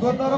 ભાઈ શીખોતર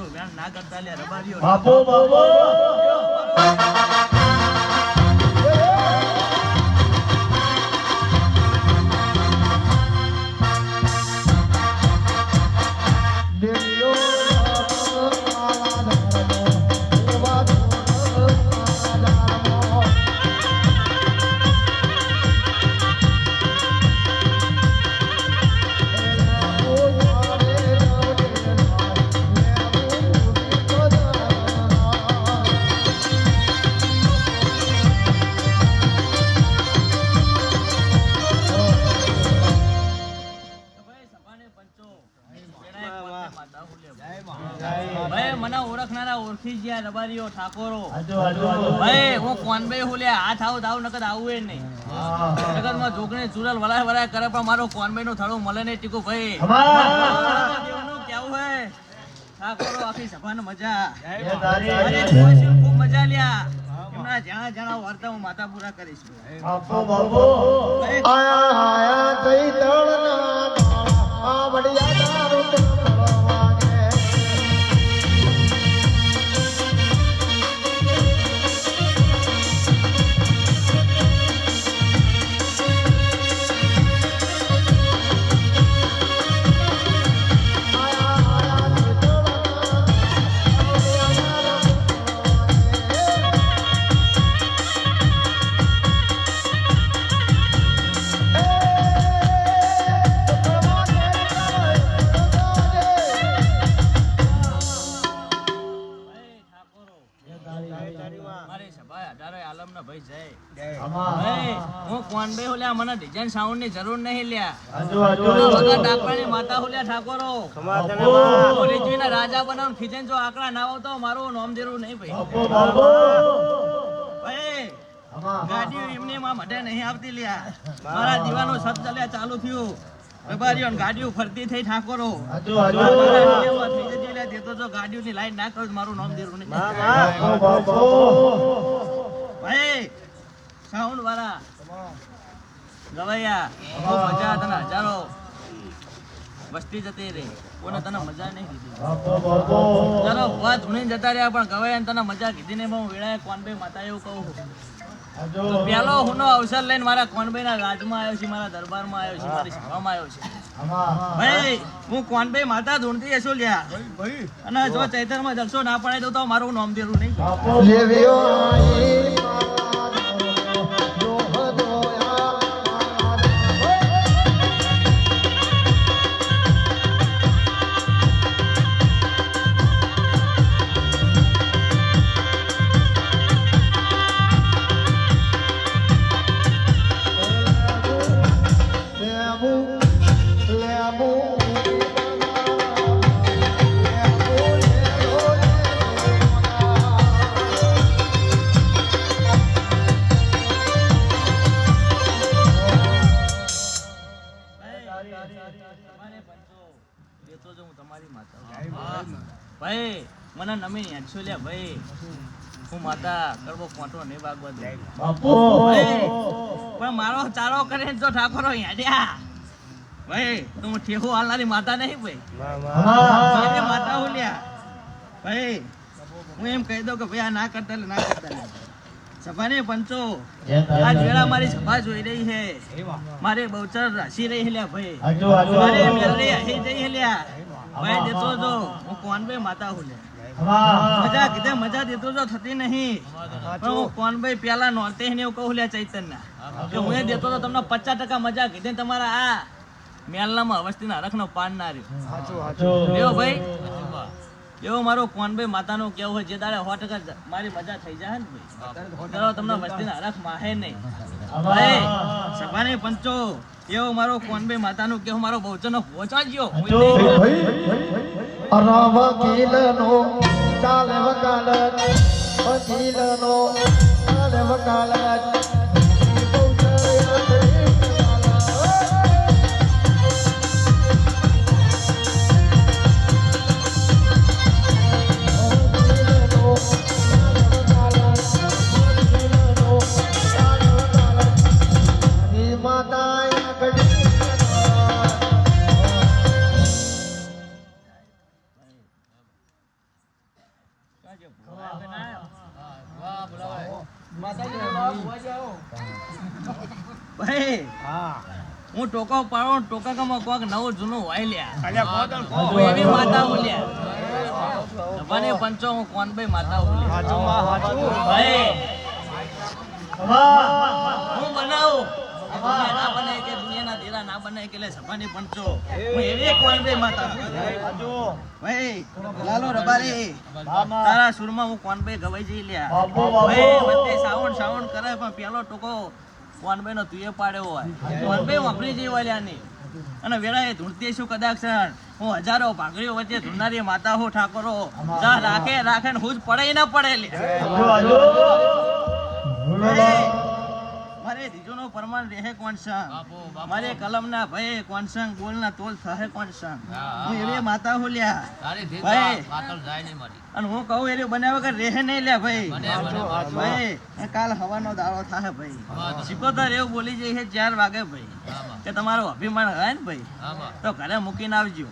મારું વ્યાણ ના કરતા બાપો બાપો! જ રબારીઓ ઠાકોરો ભાઈ હું કોનભાઈ હુલે હાથ આવું આવું નકદ આવું એ નહીં. જગતમાં જોગણી ચુરલ વલાય વલાય કરે પણ મારો કોનભાઈ નું થડું મળે નહીં ટીકું ભાઈ. કેવું હે? ઠાકોરો આખી સભાને મજા. જય ખૂબ મજા લ્યા. એમના જ્યાં જણા વાર્તા હું માતા પૂરા કરીશ. ભાઈ, આયા મને ડિઝાઇન સાઉન્ડની જરૂર નહીં લ્યા. વગર માતા ઓલ્યા ઠાકોરો બાપુ. હું રાજા બનાવ ખીચન જો આંકડા ના આવતો મારું નોમ જરૂર નહીં ભાઈ. ગાડીઓ એમની માં મઢે નહીં આવતી લ્યા. મારા દીવાનો સત ચાલ્યા ચાલુ થયું. વેપારીઓ ને ગાડીઓ ફરતી થઈ ઠાકોરો. લ્યા, દેતો જો ગાડીઓની લાઈન ના કરો મારું નામ જરૂર નહીં. ભાઈ સાઉન્ડ વાળા. ગવૈયા. બહુ મજા તને હજારો. વસ્તી જતી રહી. કોને તને મજા નહીં કીધી. ચાલો ભૂવા ધૂણીને જતા રહ્યા, પણ ગવૈયા તને મજા કીધી ને હું વેળાએ કોનભાઈ માતા એવું કહું. પેલો હુંનો અવસર લઈને મારા કોનભાઈના રાજમાં આવ્યો છે, મારા દરબારમાં આવ્યો છે, મારી સભામાં આવ્યો છે. ભાઈ, હું કોનભાઈ માતા ધૂણતી હશું લ્યા અને જો ચૈતરમાં જલસો ના પડાય તો મારું નામ દેરું નહીં. હેડશો લ્યા ભાઈ હું માતા કરવો કોંટો નહીં વાગવા દઉં ભાઈ, પણ મારો ચારો કરીને જો ઠાકોરો હેડ્યા. ભાઈ તો હું હાલનારી માતા નહીં ભાઈ. મારી માતા હું લ્યા. ભાઈ હું એમ કહી દઉં કે ભાઈ આ ના કરતા ના કરતા. સભાને પંચો આજ વેળા મારી સભા જોઈ રહી છે. મારે બહુચર રાશી રહી હેલ્યા ભાઈ. હજુ હજુ મારે હસી જઈ લ્યા. ભાઈ દેતો જો હું. કોનભાઈ માતા હું. મજા કીધે મજા દેતો જો થતી નહીં. પણ હું કોનભાઈ પેલા નોરતે ને એવું કહું લે ચૈતન્ય. કે હું એ દેતો તો તમને પચાસ ટકા મજા કીધે તમારા આ મેલનામાં અવસ્થિના હરખનો પાન ના રહ્યો. હજુ લેવો ભાઈ. એવો મારો કોનભાઈ માતાનો કેવું હોય જે દાડે સો ટકા મારી મજા થઈ જાય ને ભાઈ. તમને વસ્તીના હરખ માહે નહીં. ભાઈ સભાને પંચો એવો મારો કોનભાઈ માતાનું કેવું મારો બહુચનો પહોંચા ગયો ચાલે વકાલત વકીલનો ચાલે વકાલત હું ટોકો પાડો ટોકા ટોકામાં કોક નવું જૂનો હોય લ્યા માતા બોલ્યા સભાને પંચો હું કોનભાઈ માતા બોલ્યા ભાઈ હું બનાવું? આ ના બને કે દુનિયાના દેરા ના બને કે લે સભાની પંચો. હું એવી કોનભાઈ માતા હજુ ભાઈ લાલો રબારી. તારા સુરમાં હું કોનભાઈ ગવાઈ જઈ લ્યા. ભાઈ વચ્ચે સાવણ સાવણ કરે પણ પેલો ટોકો કોનભાઈ નો એ પાડ્યો હોય. કોનભાઈ વાપરી જઈ વાલ્યા ની અને વેળાએ ધૂળતી શું કદાચ હું હજારો ભાગરીઓ વચ્ચે ધૂળનારી માતા હો ઠાકોરો જા રાખે રાખે ને હું જ પડે ના પડે લે હજુ હજુ ભાઈ, મારે દીજોનો પરમાન રહે કોણ સંગ? મારે કલમના ભય કોણ સંગ? બોલના તોલ થહે કોણ સંગ? હું એવી માતા હું લ્યા. ભાઈ અને હું કહું એરી બન્યા વગર રહે નહીં લે ભાઈ. ભાઈ કાલ હવાનો દાડો થાય ભાઈ. સિકોતર એવું બોલી જઈ છે ચાર વાગે ભાઈ. કે તમારું અભિમાન હોય ને ભાઈ? તો ઘરે મૂકીને આવજો.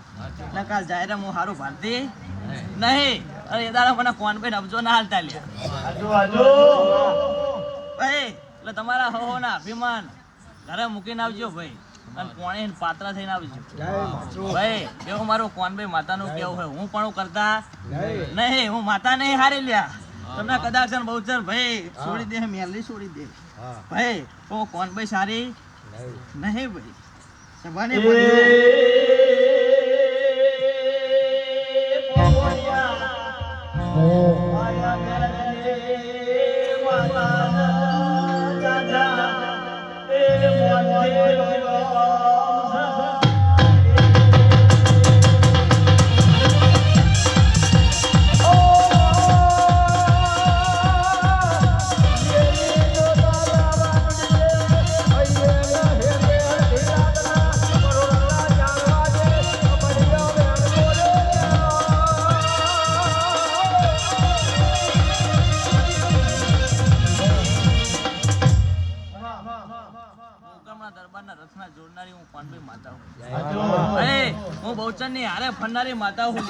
ને કાલ જાહેર હું સારું ભારતી નહીં. અરે એ દાડા મને ફોન ભાઈ અબજો ના હાલતા લ્યા. હજુ હજુ ભાઈ એટલે તમારા હો ના અભિમાન ઘરે મૂકીને આવજો ભાઈ. અને કોણે પાત્ર થઈને આવજો. ભાઈ એવું મારું કોનભાઈ માતાનું કેવું હોય. હું પણ કરતા નહીં હું માતા નહીં હારી લ્યા. તમને કદાચ ને બહુચર ભાઈ છોડી દે મેલી છોડી દે. ભાઈ હું કોનભાઈ સારી નહીં ભાઈ. સભાને બોલી バイバイ બહુચરની હારે ફરનારી માતા હું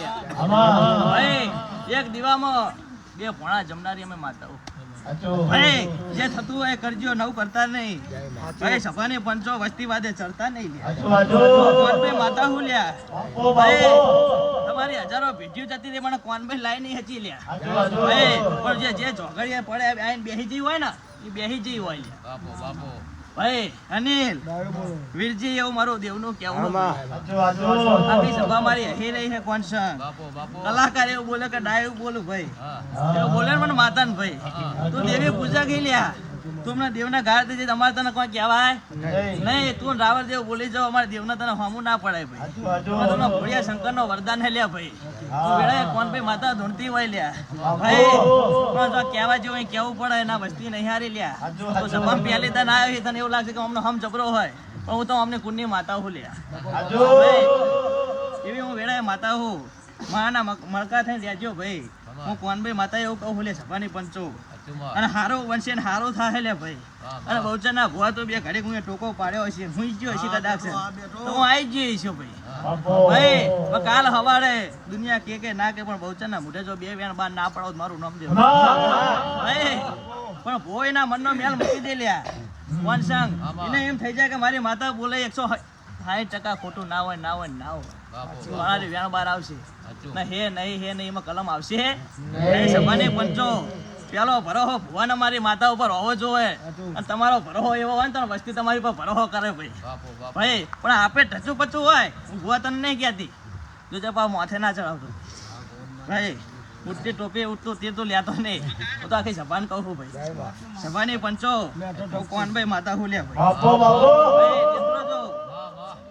એક દીવામાં બે ભોણા જમનારી અમે માતા હું જે થતું હોય કરજો નવું કરતા નહીં. અરે સભાની પંચો વસ્તી વાદે ચડતા નહીં લ્યા. માતા હું લ્યા. તમારી હજારો ભેટીઓ જતી રહી પણ કોનભાઈ લાઈ નહીં હચી લ્યા. ભાઈ પણ જે જે ઝોગડીએ પડે આઈને બેહી જઈ હોય ને એ બેહી જઈ હોય લ્યા. ભાઈ અનિલ વીરજી એવું મારું દેવનું કેવું આખી સભા મારી હહી રહી છે કોણ કલાકાર એવું બોલે કે ડાયું બોલું ભાઈ. એવું બોલે મને માતા ને ભાઈ તું દેવી પૂજા ગઈ લ્યા. તું હમણાં દેવના ઘાટ દેજે તમારે તને કોઈ કહેવાય? નહીં. તું રાવણ દેવ બોલી જાવ અમારે દેવના તને હમું ના પડાય ભાઈ. તમે ભોળિયા શંકર નો વરદાન હે લ્યા ભાઈ. તું વેળાએ કોણ ભાઈ? માતા ધૂણતી હોય લ્યા. ભાઈ જો કહેવા જેવું કેવું પડે એના વસ્તી નહીં હારી લ્યા. તો સભામાં પહેલી તને આવી તને એવું લાગશે કે અમને હમ જબરો હોય. પણ હું તો અમને કુંડની માતા હું લ્યા. ભાઈ, એવી હું વેળાએ માતા હું. માના મળકા થઈને રહેજો ભાઈ. હું કોનભાઈ માતા એવું કહું લે સભાની પંચો. અને હારો બનશે ને હારો થાય લે ભાઈ. અને બહુચરના ભુવા તો બે ઘડી હું ટોકો પાડ્યો હશે હું ગયો હશે કદાચ. તો હું આવી જઈ છું ભાઈ. ભાઈ કાલ હવારે દુનિયા કે કે ના કે પણ બહુચરના મોઢે જો બે વેણ બાર ના પડાવ મારું નામ દેવું ભાઈ પણ ભોયના મનનો મેલ મૂકી દે લ્યા. વનસંગ એને એમ થઈ જાય કે મારી માતા બોલે એકસો સાઠ ટકા ખોટું ના હોય ના હોય ના હોય. મારા વેણ બાર આવશે. હે નહીં હે નહીં એમાં કલમ આવશે. નહીં. સભાને પંચો. પેલો ભરોહો ભુવાને મારી માતા ઉપર હોવો જોઈએ. અને તમારો ભરોહો એવો હોય ને તો વસ્તી તમારી પર ભરોહો કરે ભાઈ. ભાઈ પણ આપે ટચું પચું હોય. હું ભુવા તને નહીં કહેતી. જો તે માથે ના ચડાવતો. ભાઈ ઉઠતી ટોપી ઉઠતું તે તો લેતો નહીં. હું તો આખી જબાન કહું છું ભાઈ. જબાની પંચો. કોણ ભાઈ માતા હું લે ભાઈ.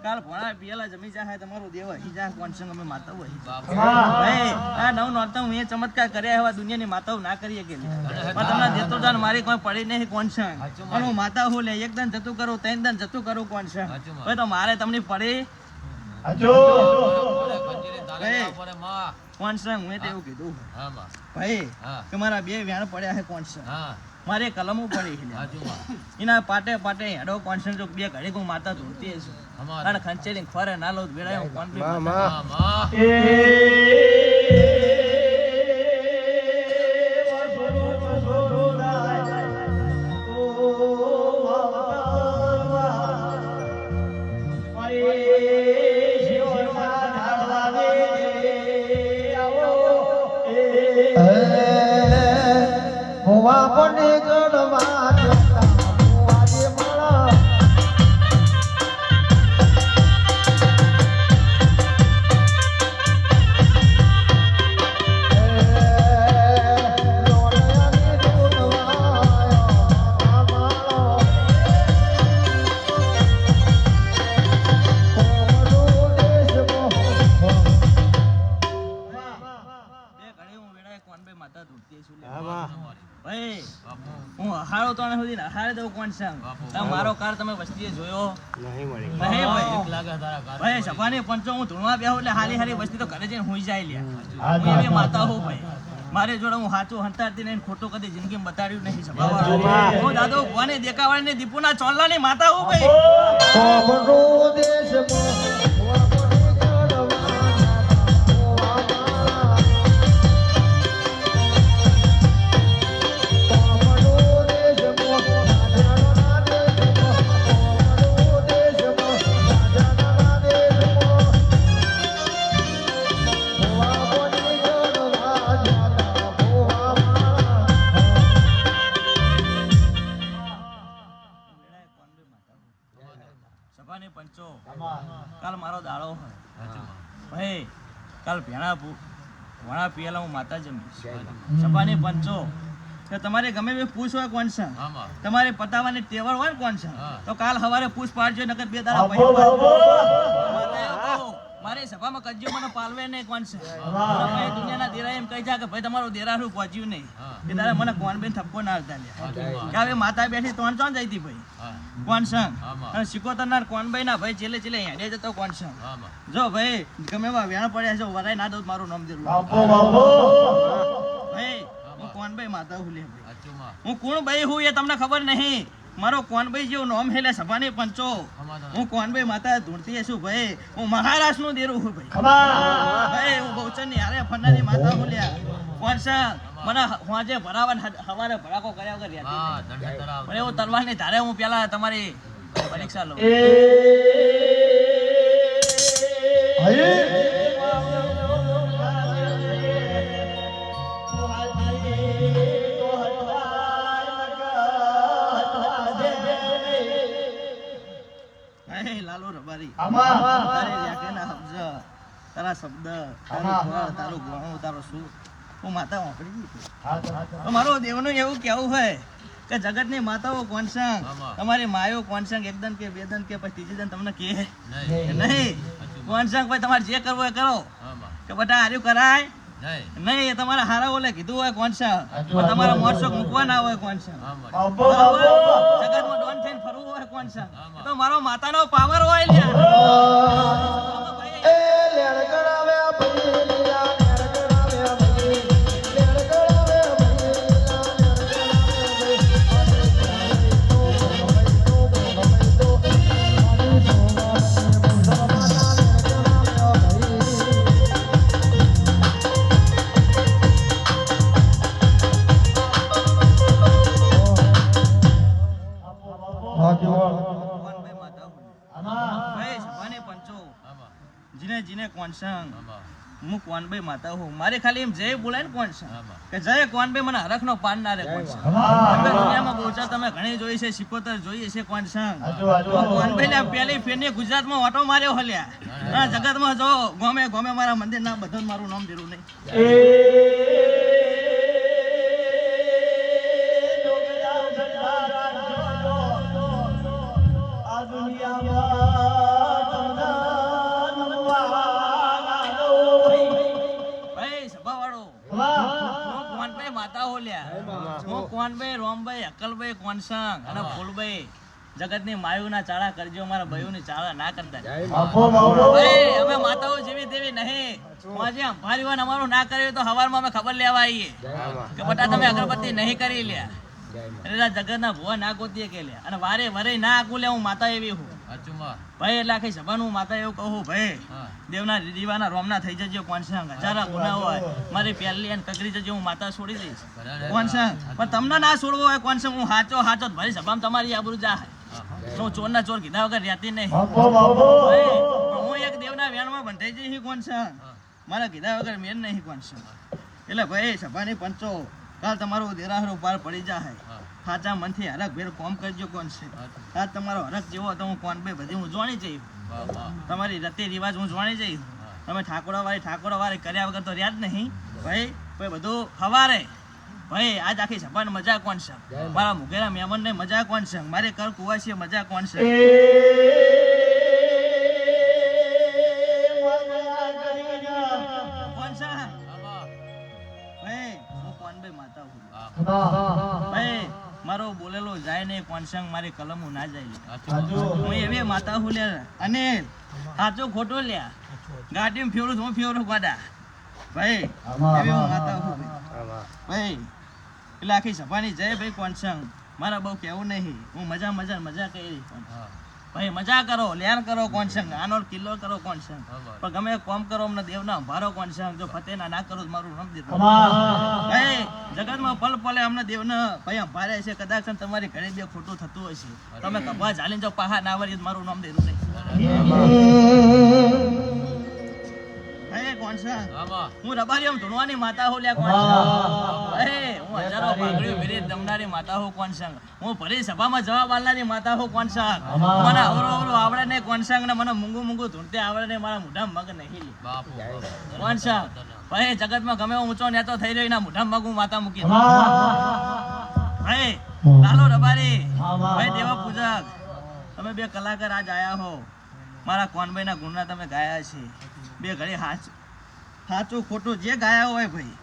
કાલ ભણા પિયાલા જમી જાય તમારું દેવ હી જા કોણ સંગ અમે માતા હોય ભાઈ આ નવ નોરતા હું એ ચમત્કાર કર્યા એવા દુનિયાની માતાઓ ના કરીએ કે પણ તમને દેતો જાન મારી કોઈ પડી નહીં કોણ છે? પણ હું માતા હું લે એક દન જતું કરું ત્રણ દન જતું કરું કોણ છે? ભાઈ તો મારે તમને પડી. કોણ છે? હું એવું કીધું. ભાઈ કે મારા બે વ્યાણ પડ્યા છે કોણ છે? મારે કલમો પડી છે. એના પાટે પાટે હેડો કોણ જો બે ઘડી હું માતા ધૂળતી છું અને ખંચેલી ફરે ના લો વેળાએ હું બી માતા. ભુવા પણ છે મારો કાર તમે વસ્તીએ જોયો? નહીં ભાઈ ભાઈ સભાની પંચો હું ધૂળવા બેહું એટલે હાલી હાલી વસ્તી તો ઘરે જઈને હુઈ જાય લ્યા. હું માતા હોઉં ભાઈ. મારે જોડે હું સાચું હંતાડતી નહીં ખોટું કદી જિંદગી બતાડ્યું નહીં સભા હું દાદો ભુવાને દેખાવાળી ને દીપુના ચોલ્લાની માતા હું ભાઈ પિયેલા હું માતા જમીશ સભાની પંચો. તો તમારે ગમે બે પૂછ હોય કોણ છે? તમારે પતાવાની ટેવર હોય ને કોણ છે? તો કાલ સવારે પૂછ પાડજો નકર બે દાડા બાપુ, પછી બાપુ. મારે એવું કહું, મારી સભામાં મને પાલવે નહીં કોણ છે? ભાઈ દુનિયાના દેરા એમ કહી જા કે ભાઈ તમારું દેરાનું પહોંચ્યું નહીં. એ તારે મને કોણ બેન થપ્પો ના આવતા કે હવે માતા બેઠી તોણ ચોન જઈ હતી ભાઈ કોણ સંગ અને શીખોતરનાર કોણ ભાઈ ના ભાઈ છેલ્લે છેલ્લે હેડે જતો કોણ સંગ જો ભાઈ ગમે એવા વેણ પડ્યા છે વરાય ના દઉં મારું નામ બાપુ. ભાઈ હું કોણ ભાઈ માતા હું લે હું કોણ ભાઈ હું એ તમને ખબર નહીં. મારો કોનભાઈ જેવું નામ હેલે સભાની પંચો હું કોણભાઈ માતા ધૂળતી છું ભાઈ. હું મહારાષ્ટ્રનું દેરું છું ભાઈ. ભાઈ હું બહુચનની હારે ફરનારી માતા હું લ્યા. કોણ છે? મને હોજે ભરાવન હવારે ભરાકો કર્યા વગર રહેતી હા નહીં. દંડ પણ એવું તલવારની ધારે હું પેલા તમારી પરીક્ષા લઉં. તારી. વ્યાખ્યાના શબ્દ, તારા શબ્દ તારું આમાં. તારું ગુણ તારો શું હું માતા વાપરી ગઈ મારો દેવનું એવું કેવું હોય કે જગતની માતાઓ કોનસંગ તમારી માયો કોનસંગ છે? એકદમ કે બેદન કે પછી ત્રીજી દન તમને કે નહીં. કોનસંગ ભાઈ તમારે જે કરવું એ કરો. કે બધા હાર્યું કરાય. નહીં. તમારા હારા ઓલે કીધું હોય કોણ છે? તમારા મોરશોક મૂકવા ના હોય કોણ છે. જગતમાં ડોન થઈને ફરવું હોય કોણ છે? તો મારો માતાનો પાવર હોય લ્યા. જીને જીને કોણ સંગ હું કોણભાઈ માતા હું મારે ખાલી એમ જય બોલાય ને કોણ કે જય કોણભાઈ મને હરખનો પાન ના રે કોણ તમે દુનિયામાં બોચા તમે ઘણી જોઈ છે સિકોતર જોઈએ છે કોણ સંગ આજુ, ને. પેલી ફેરની ગુજરાતમાં ઓટો માર્યો હલ્યા. હા જગતમાં જો ગોમે ગોમે મારા મંદિર ના બધા મારું નામ દેરું નહીં. હોલ્યા રોમભાઈ અકલભાઈ કોનસંગ અને ફૂલભાઈ. જગતની માયુના ચાળા કરજો મારા ભાઈઓની ચાળા ના કરતા. અમે માતાઓ જેવી તેવી નહીં. આજે અમારું ના કર્યું તો હવારમાં અમે ખબર લેવા આવીએ. કે બટા તમે અગરબત્તી નહીં કરી લ્યા. એટલે જગત જગતના ભુવા ના ગોતીએ કે લ્યા. અને વારે વરે ના આગું લે હું માતા એવી હું. ભાઈ એટલે આખી સભાનું હું માતા એવું કહું ભાઈ દેવના દીવાના રોમના થઈ જજો કોણ છે હજારા ગુના હોય. મારી પહેલી અને કકરી જજો હું માતા છોડી દઈશ. છે પણ તમને ના છોડવો હોય કોણ છે હું હાચો હાચો ભાઈ સભામાં તમારી આબરૂ જા હું. ચોર ના ચોર કીધા વગર રહેતી નહીં. હું એક દેવના વેણમાં બંધાઈ જઈ કોણ છે મારા કીધા વગર મેન નહીં કોણ છે એટલે ભાઈ સભાની પંચો કાલ તમારો દેરાહરો પાર પડી જાય. હા સાચા મનથી હરખ ભેર કોમ કરજો કોણ છે? આ આજ તમારો હરખ જેવો તો હું કોણ ભાઈ બધી હું જોણી જઈ. તમારી રતિ રિવાજ હું જોણી જઈ. તમે ઠાકોરા વાળી ઠાકોરા વાળી કર્યા વગર તો રહ્યા જ નહીં. ભાઈ ભાઈ બધું હવારે. ભાઈ આજ આખી સભાને મજા કોણ છે? મારા મુગેરા મહેમાન ને મજા કોણ છે? મારે કર કુવા છે મજા કોણ છે? જાય નહીં કોણ સંગ મારી કલમ ના જાય હું એવી માતા હું લે. અને સાચો ખોટો લ્યા ગાડીમાં ફેરું હું ફેરું ગાડા. ભાઈ એવી હું માતા હું ભાઈ એટલે આખી સભાની જય ભાઈ કોનસંગ મારા બહુ કેવું નહીં. હું મજા મજા મજા કરી ભાઈ મજા કરો લેર કરો કોણ સંગ આનો કિલ્લો કરો કોણ સંગ પણ ગમે કોમ કરો અમને દેવના ભારો કોણ સંગ જો ફતેના ના કરો મારું રમદી. ભાઈ જગતમાં પલ પલે અમને દેવના ભાઈ ભારે છે. કદાચ તમારી ઘરે બે ખોટું થતું હશે તમે કપા ચાલીને જો પાહા ના વળી મારું નામ દેરું નહીં. કોણ છે? હું રબારી આમ ધૂણવાની માતા હોલ્યા કોણ છે. હું હજારો ભાગડીઓ ભેરી દમનારી માતા હો કોણ હું ભરી સભામાં જવાબ આલનારી માતા હો કોણ સંગ મને અવરો અવરો આવડે ને કોણ ને મને મૂંગું મૂંગું ધૂણતે આવડે ને મારા મોઢા મગ નહીં. કોણ ભાઈ જગતમાં ગમે ઊંચો નેતો થઈ રહ્યો એના મોઢા મગ હું માતા મૂકી હા ભાઈ લાલો રબારી. ભાઈ દેવા પૂજક તમે બે કલાકાર આજ આયા હો. મારા કોનભાઈના ગુણના તમે ગાયા છે. બે ઘડી હાચ સાચું ખોટું જે ગાયા હોય ભાઈ.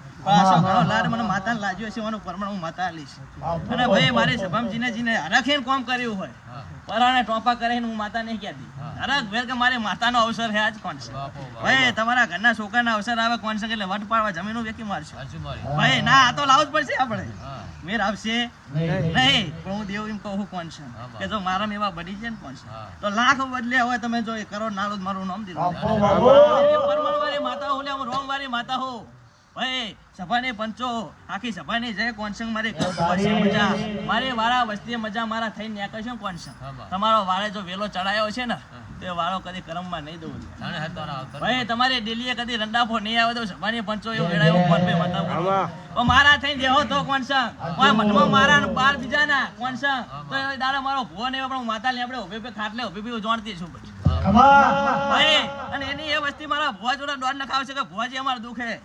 લાડ મને માતાને લાગ્યો છે એનું પ્રમાણ હું માતા આલીશ અને ભાઈ મારી સભામજીને જીને હરખીને કોમ કર્યું હોય. પરાણે ટોપા કરીને હું માતા નહીં કહેતી. હરખ ભેર કે મારી માતાનો અવસર છે આજ કોણ છે? બાપુ બાપુ. ભાઈ તમારા ઘરના છોકરાના અવસર આવે કોણ છે એટલે વટ પાડવા જમીનો વેકી મારશો. ભાઈ ના આ તો લાવવું જ પડશે આપણે. મેર આવશે? નહીં. નહીં. પણ હું દેવ એમ કહું કોણ છે. કે જો મારા એવા બની છે ને કોણ છે. તો લાખ બદલે હોય તમે જો કરોડ નાળો મારું નામ દીધું. બાપુ, પરમાણુવાળી માતા હું. ભાઈ સભાને પંચો. આખી સભાની જય કોન્સંગ. મારે મજા મારે વાળા વસ્તી મજા મારા થઈને ન્યા છે કોનસંગ. તમારો વાળે જો વેલો ચડાયો છે ને તે વાળો કદી કરમમાં નહીં દઉં. ભાઈ તમારી ડેલીએ કદી રંડાફો નહીં આવે તો સભાની પંચો એવો વેળાયો ફોન પે માતા ઓ મારા થઈને દેહો તો કોન્સંગ. મનમાં મારા ને બાર બીજા ના કોણ સંગ તો દાડા મારો ભુવો ને પણ હું માતા લે આપણે ઉભે પે ખાટલે ઉભે પે જોણતી છું. અને એની એ વસ્તી મારા ભુવા જોડે દોડ નખાવે છે કે ભુવાજી અમારું દુખે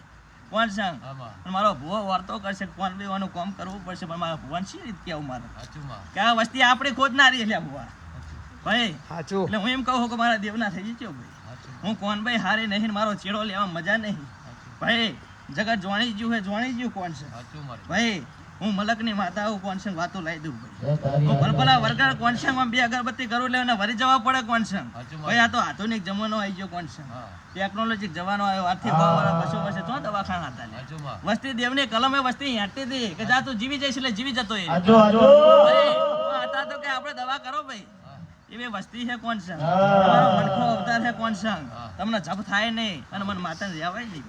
કોણ સંગ આમાં. મારો ભુવો વર્તો કરશે કોણ લેવાનું કામ કરવું પડશે પણ મારા ભુવાને શી રીતે કેવું મારે? કે આ વસ્તી આપણી ખોદ ના રહી એટલે ભુવા. ભાઈ એટલે હું એમ કહું કે મારા દેવના થઈ ગયો ભાઈ. હું કોણ ભાઈ હારે નહીં મારો ચેડો લેવા મજા નહીં. ભાઈ જગત જોણી જ્યું હે જોણી જ્યું કોણ છે? ભાઈ હું મલકની માતા આવું કોન્સંગ વાતો લાવી દઉં હું ભલભલા વરગાડ છે બે અગરબત્તી કરું એને વરી જવા પડે કોન્સંગ. ભાઈ આ તો આધુનિક જમાનો આવી ગયો કોન્સંગ. ટેકનોલોજી જવાનો આવ્યો. આથી ભાવ વાળા બસો વર્ષે તો દવાખાના હતા વસ્તી દેવની વસ્તી દેવની કલમે વસ્તી હેંટતી હતી કે જા તું જીવી જઈશ એટલે જીવી જતો એ. હતા તો કે આપણે દવા કરો ભાઈ. એવી વસ્તી છે કોણ સંગ? મનખો અવતાર છે કોણ સંગ? તમને જપ થાય નહીં અને મને માતાને જવાય નહીં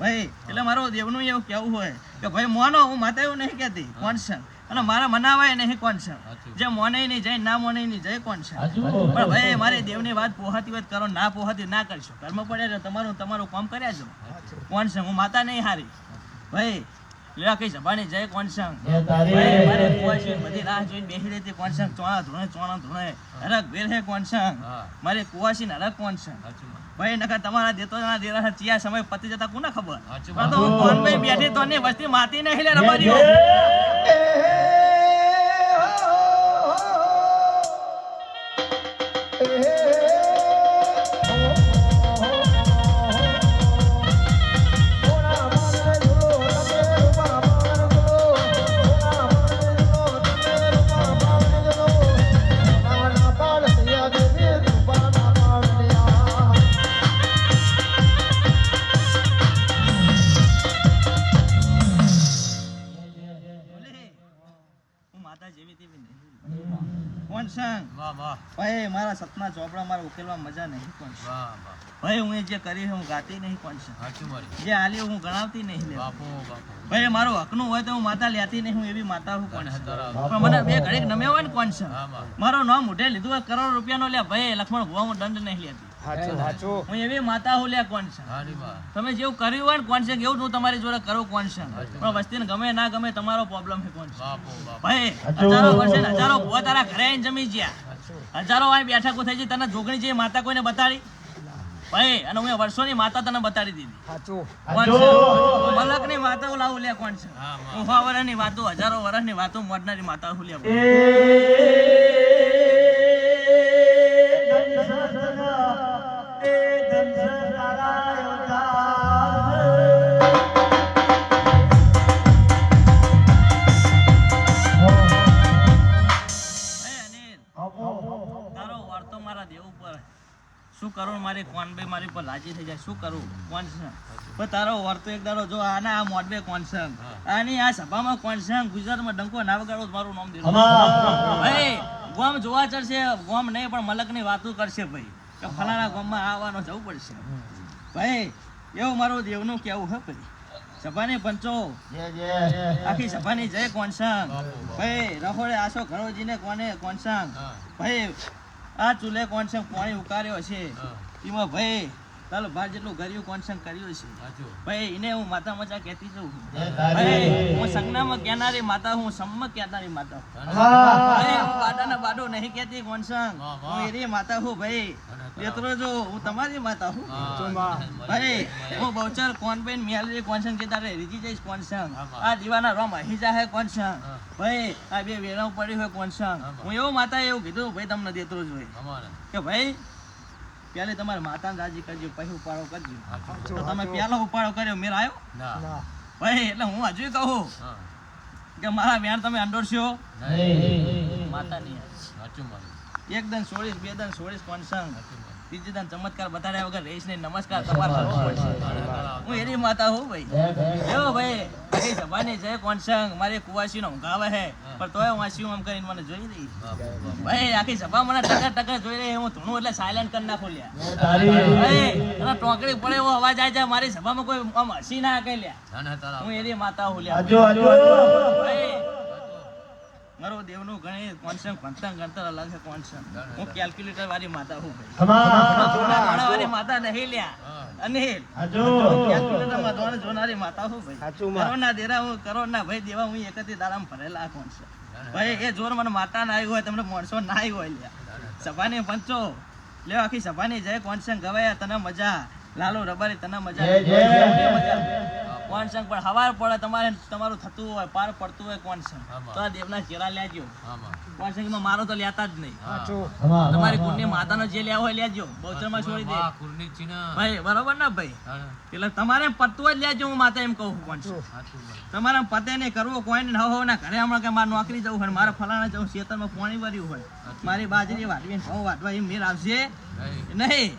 ભાઈ એટલે મારું દેવનું એવું કેવું હોય કે ભાઈ મોનો હું માતા એવું નહીં કહેતી. કોણ સંગ? અને મારા મનાવાય નહીં કોણ છે જે મોને નહીં જાય ના મોને નહીં જાય કોણ છે પણ ભાઈ મારી દેવની વાત પોહાતી વાત કરો ના પોહાતી ના કરશો. કર્મ પડે એટલે તમારું તમારું કામ કર્યા છો કોણ છે હું માતા નહીં હારી. ભાઈ લેવા કઈ જબાની જય ભાઈ મારે કુવાસી બધી રાહ જોઈને બેસી રહેતી કોણ ચોણા ધૂણે ચોણા ધૂણે. હરક વેર હે છે મારે કુવાસી ને કોણ છે ભાઈ નકર તમારા દેતો ના દેરા ચિયા સમય પતી જતા કોને ખબર? તો કોણ ભાઈ બેઠી તો ની વસ્તી માતી નહીં લે રબારીઓ મારા સપના ચોપડા મારા ઉકેલવા મજા નહીં વાહ ભાઈ હું જે કરી હું ગાતી નહીં મારી જે આલી હું ગણાવતી નહીં બાપુ બાપુ. ભાઈ મારું હકનું હોય તો હું માતા લેતી નહીં હું એવી માતા હું કોણ પણ મને બે ઘડીક નમ્યો હોય ને કોણ છે? મારો નામ ઉઠે લીધું હોય કરોડ રૂપિયાનો લે. ભાઈ લક્ષ્મણ ભુવા હું દંડ નહીં લેતી. હું એવી માતા હું લે કોણ છે? તમે જેવું કર્યું હોય ને કોણ છે એવું હું તમારી જોડે કરું કોણ છે. પણ વસ્તીને ગમે ના ગમે તમારો પ્રોબ્લેમ છે કોણ છે. બાપુ બાપુ. ભાઈ હજારો વર્ષે હજારો ભુવા તારા ઘરે જમી ગયા. હજારો આ બેઠા કોઈ થઈ જાય તને જોગણી જે માતા કોઈને બતાડી? ભાઈ અને હું વર્ષોની માતા તને બતાડી દીધી. કોણની મલકની માતા હું લાવું લે કોણ છે? વર્ષની વાતો હજારો વર્ષની વાતો મોડનારી માતા હું લે. શું કરું મારી કોનભાઈ મારી પર લાજી થઈ જાય? શું કરું? કોણ છે? પણ તારો વર્તો એક દાડો જો આના આ મોડબે કોણ છે? આની આ સભામાં કોણ છે? ગુજરાતમાં ડંકો ના વગાડો મારું નામ દેવું ભાઈ ગોમ જોવા ચડશે ગોમ નહીં પણ મલકની વાતો કરશે ભાઈ. કે ફલાણા ગોમમાં આવવાનો જવું પડશે. ભાઈ એવું મારું દેવનું કેવું હે ભાઈ. સભાની પંચો. જય જય આખી સભાની જય કોણસંગ ભાઈ રખોડે આશો ઘરોજીને કોને કોણસંગ ભાઈ આ ચૂલે કોણ છે? પાણી ઉકાર્યો છે? એમાં ભાઈ ચાલો ભાર જેટલું કર્યું કોન્સન કર્યું છે. ભાઈ એને હું માતા મજા કહેતી છું. ભાઈ હું સંજ્ઞામાં કહેનારી માતા હું સંમત કહેનારી માતા. ભાઈ હું બાડાના બાડો નહીં કહેતી કોન્સન. હું એની માતા હું ભાઈ. અને જો હું તમારી માતા હું. ભાઈ હું બહુચર કોનબેન મિયાલી કોન્સન કે તારે રીજી જઈશ કોન્સન આ દીવાના રોમ અહીં જાહે કોન્સન. ભાઈ આ બે વેરાવ પડી હોય કોન્સન હું એવું માતા એવું કીધું ભાઈ તમને દેતરો જ હોય કે ભાઈ પહેલે તમારે માતાને રાજી કરજો પછી ઉપાડો કરજો. તો તમે પહેલો ઉપાડો કર્યો મેર આવ્યો? ના. ભાઈ એટલે હું હજુ કહું? કે મારા વ્યાણ તમે અંડોરશો? નહીં. માતા નહીં એકદમ સોળીસ મારું. એક દન સોળીસ બે દન છોડીશ કોન્સન મારું. ચમત્કાર બતાડ્યા વગર રહીશ નમસ્કાર તમારે કરવો પડશે. હું એની માતા હું ભાઈ. એવો ભાઈ એ જવાની જય સંગ મારી કુવાસી નો ઊંઘ હે પણ તોય હું આસી આમ કરીને મને જોઈ રહી. ભાઈ આખી સભા મને ટકર ટકર જોઈ રહી હું ધૂણું એટલે સાયલેન્ટ કરી નાખું લ્યા. ભાઈ ટોકડી પડે એવો અવાજ આવી જાય મારી સભામાં કોઈ આમ હસી ના કઈ લ્યા હું એની માતા હું લ્યા. ભાઈ મારો દેવનો ગણિત કોન્સન ભણતર ગણતર અલગ છે કોન્સન હું કેલ્ક્યુલેટર વાળી માતા હું ભાઈ. વાળી માતા નહીં લ્યા. હા. અનિલ. હજુ જોનારી માતા હું ભાઈ. કરોડના દેરા હું કરોડના ભાઈ દેવા હું એકત્રી દારામાં ભરેલા આ ભાઈ એ જોર મને માતા ના આવી હોય તમને માણસો ના આવી હોય લ્યા. સભાની પંચો. લ્યો આખી સભાની જય કોન્સન ગવાયા તને મજા. લાલો રબારી તને મજા. જય, જય. મજા કોણસંગ પણ હવાર પડે તમારે તમારું થતું હોય પાર પડતું હોય કોન્સંગ. તો આ દેવના ચેરા લેજો. આમાં. કોણસંગમાં મારો તો લેતા જ નહીં. તમારી કુળની માતાનો જે લેવો હોય લેજો. બહુચરમાં છોડી દે. ભાઈ બરોબર ને ભાઈ? એટલે તમારે પતવું જ લેજો હું માતા એમ કહું કોણસંગ સાચું તમારે પતે નહીં કરવું કોઈ ને હવ ના ઘરે હમણાં કે મારે નોકરી જવું હોય મારે ફલાણા જવું ખેતરમાં પાણી ભર્યું હોય મારી બાજરી વાટવી ઘઉં વાટવા એ મેર આવશે નહીં. નહીં.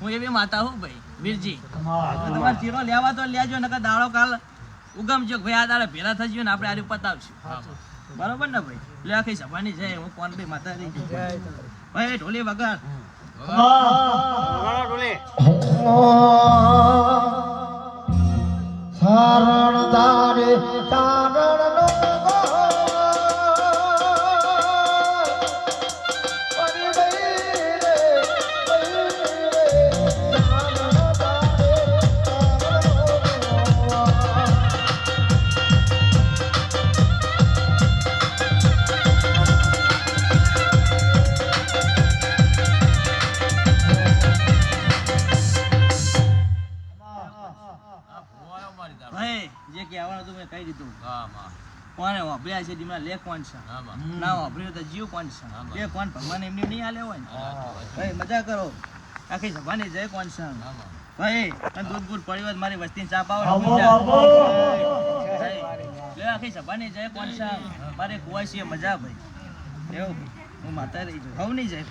હું એવી માતા હું ભાઈ. વીરજી તો તમારે ચીરો લેવા તો લેજો નકર દાડો કાલ ઉગમજો ભાઈ આ દાડે ભેરા થઈ ગયું ને આપણે આરી પતાવશું. બરોબર ને ભાઈ? એટલે આખી સભાની જય હું કોણ ભાઈ? માતા રહી ભાઈ. ઢોલી વગર. ઢોલી. શરણ તારે કોને છે જેમના લે કોણ છે? ના વાપર્યું તો જીવ કોણ છે? આમાં. એ કોણ? ભગવાન એમની નહીં હાલે હોય ને. ભાઈ મજા કરો. આખી સભાની જય કોણ છે? ભાઈ અને દૂધ બૂધ પડ્યું હોય મારી વસ્તી ચા પાવો લે આખી સભાની જય કોણ છે? મારે કુવાશીએ મજા ભાઈ એવું ભાઈ હું માતા રહી છું. હવ નહીં જાય